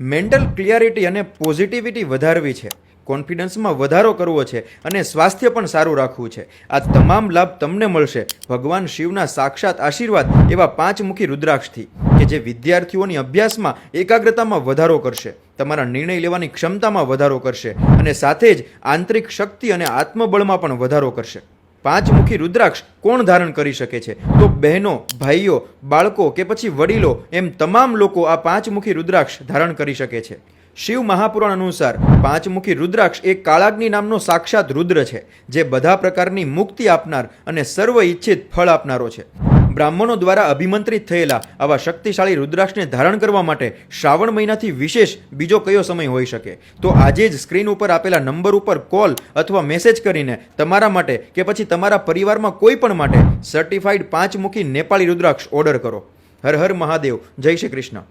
Mental clarity અને positivity વધારવી છે. કોન્ફિડન્સમાં વધારો કરવો છે અને સ્વાસ્થ્ય પણ સારું રાખવું છે. આ તમામ લાભ તમને મળશે. ભગવાન શિવના સાક્ષાત આશીર્વાદ એવા પાંચમુખી રુદ્રાક્ષથી કે જે વિદ્યાર્થીઓની અભ્યાસમાં એકાગ્રતામાં વધારો કરશે, તમારા નિર્ણય લેવાની ક્ષમતામાં વધારો કરશે અને સાથે જ આંતરિક શક્તિ અને આત્મબળમાં પણ વધારો કરશે. પાંચમુખી રુદ્રાક્ષ કોણ ધારણ કરી શકે છે? તો બહેનો, ભાઈઓ, બાળકો કે પછી વડીલો એમ તમામ લોકો આ પાંચમુખી રુદ્રાક્ષ ધારણ કરી શકે છે. શિવ મહાપુરાણ અનુસાર પાંચમુખી રુદ્રાક્ષ એ કાળાગ્નિ નામનો સાક્ષાત રુદ્ર છે, જે બધા પ્રકારની મુક્તિ આપનાર અને સર્વ ઈચ્છિત ફળ આપનારો છે. બ્રાહ્મણો દ્વારા અભિમંત્રિત થયેલા આવા શક્તિશાળી રુદ્રાક્ષને ધારણ કરવા માટે શ્રાવણ મહિનાથી વિશેષ બીજો કયો સમય હોઈ શકે? તો આજે જ સ્ક્રીન ઉપર આપેલા નંબર ઉપર કોલ અથવા મેસેજ કરીને તમારા માટે કે પછી તમારા પરિવારમાં કોઈ પણ માટે સર્ટિફાઈડ પાંચમુખી નેપાળી રુદ્રાક્ષ ઓર્ડર કરો. હર હર મહાદેવ. જય શ્રી કૃષ્ણ.